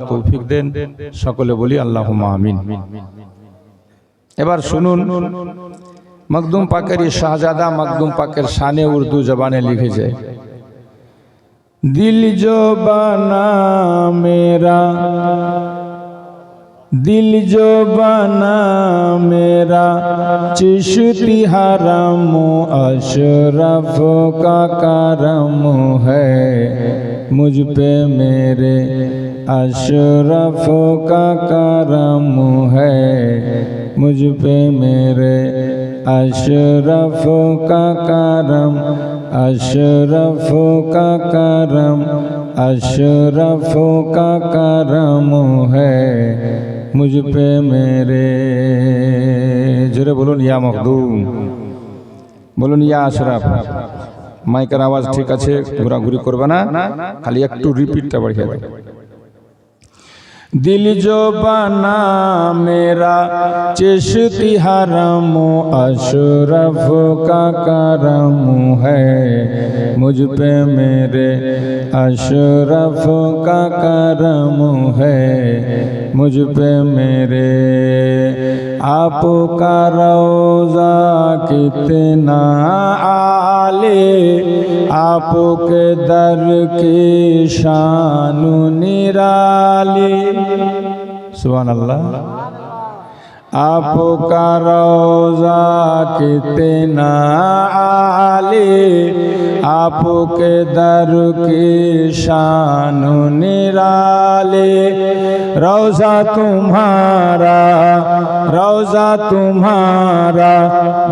তৌফিক দেন। সকলে বলি আল্লাহ আমিন। এবার শুনুন মকদুম পাকের শাহজাদা মকদুম পাকের শানে উর্দু জবানে লিখেছে দিল জবানা মেরা दिल जो बना मेरा चिश्ती हरम अशरफ का करम है। मुझ पे मेरे अशरफ का करम है। मुझ पे मेरे अशरफ का करम, अशरफ का करम, अशरफ का करम है। মুঝ পে মেরে জোরে বলুন ইয়া মখদুম। বলুন ইয়া আশরাফ। মাইকের আওয়াজ ঠিক আছে ঘোরাঘুরি করবে না খালি একটু রিপিটটা বাড়িয়ে দেবে। दिल जो बना मेरा चिश्ती हरम अशरफ का करम है मुझ पे मेरे अशरफ का करम है मुझ पे मेरे आपका रोज़ा कितना आले आपके दर की शान निराली सुबह अल्लाह आपका रोज़ा कितना आले आपके दर की शान निराले روزہ تمہارا روزہ تمہارا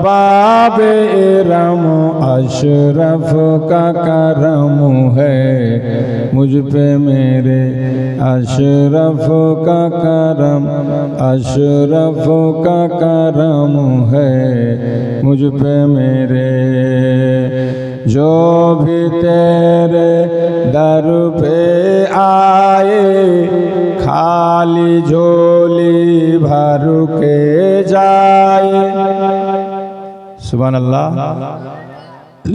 باب ارم اشرف کا کرم ہے مجھ پہ میرے اشرف کا کرم اشرف کا کرم ہے مجھ پہ میرے جو بھی تیرے در پہ آئے खाली झोली भर के जाए सुबह अल्लाह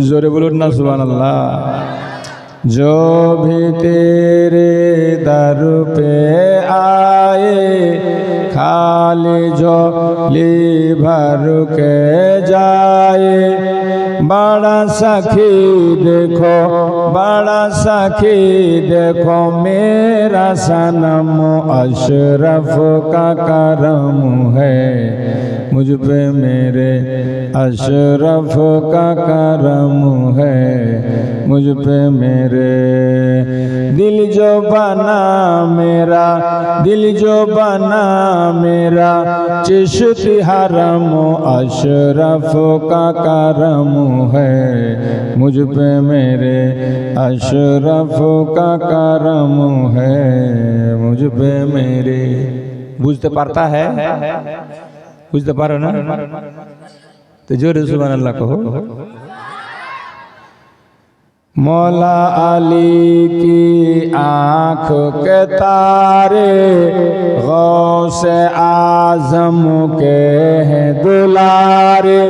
जोरे बोलो ना सुबह अल्लाह जो भी तेरे दर पे आए खाली झोली भर के जाए बड़ा सखी देखो बड़ा सखी देखो मेरा सनम अशरफ का करम है मुझ पे मेरे अशरफ का करम है मुझ पे मेरे दिल जो बना मेरा दिल जो बना मेरा चिश्ती हरम अशरफ का करम है। मुझ पे मेरे अशरफ का करम है। मुझ पे मेरे बुझते पारता है। बुझते पारो ना। तो जो रसुल्ला अल्लाह कहो। मौला अली की आँख के तारे गौ से आज़म के हैं दुलारे।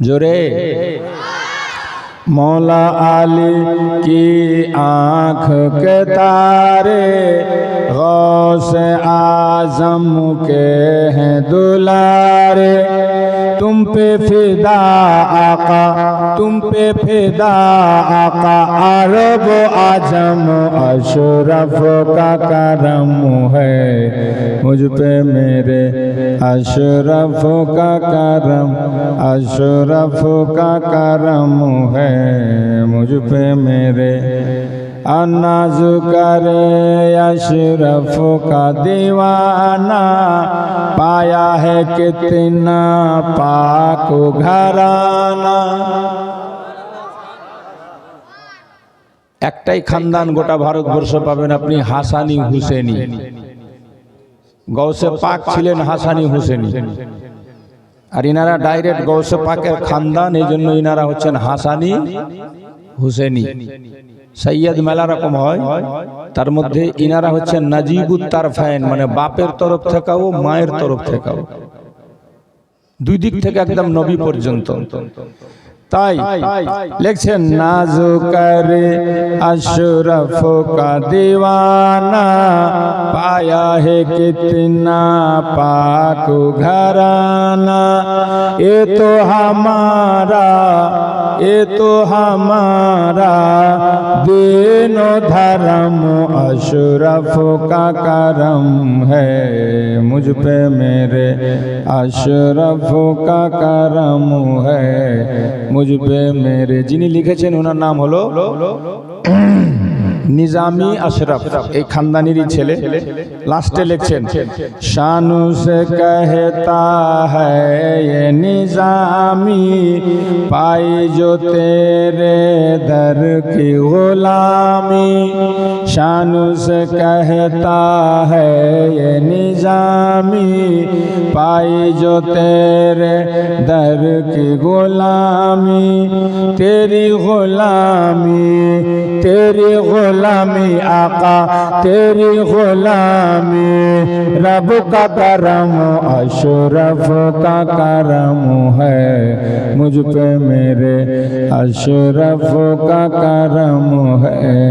জোরে मौला अली की आँख के तारे गौस आजम के हैं दुलारे तुम पे फिदा आका तुम पे फिदा आका अरब आजम अशरफ का करम है मुझ पे मेरे अशरफ का करम अशरफ का करम है मुझ पे मेरे अनाज करे अशरफ का दीवाना पाया है कितना पाक घराना একটাই খানদান গোটা ভারতবর্ষ পাবেন আপনি হাসানি হুসেনি গৌসে পাক ছিলেন হাসানি হুসেনি আর ইনারা ডাইরেক্ট গৌসে পাকের খানদান, এই জন্য ইনারা হচ্ছেন হাসানি, হুসেনি। সৈয়দ মেলা রকম হয়। তার মধ্যে ইনারা হচ্ছেন নাজিবুত তারফাইন মানে বাপের তরফ থেকেও মায়ের তরফ থেকেও। দুই দিক থেকে একদম নবী পর্যন্ত। তাই লিখছেন নাজু করে अशरफ का दीवाना पाया है कितना पाक घराना ये तो हमारा ये तो हमारा दीनो धर्म अशरफ का करम है मुझ पे मेरे अशरफ का करम है মুজবে মেরে। যিনি লিখেছেন ওনার নাম হলো নিজামি আশরাফ, এই খানদানির ছেলে, লাস্টে লিখছেন, শানু সে কহতা হিজামি নিজামি, পাই জো তেরে দর কি গোলামি। শানু সে কহতা হিজামি নিজামি, পাই জো তেরে দর কি গোলামি। তে গোলামি তে গোলামি غلامی آقا تیری غلامی رب کا کرم اشرف کا کرم ہے مجھ پہ میرے اشرف کا کرم ہے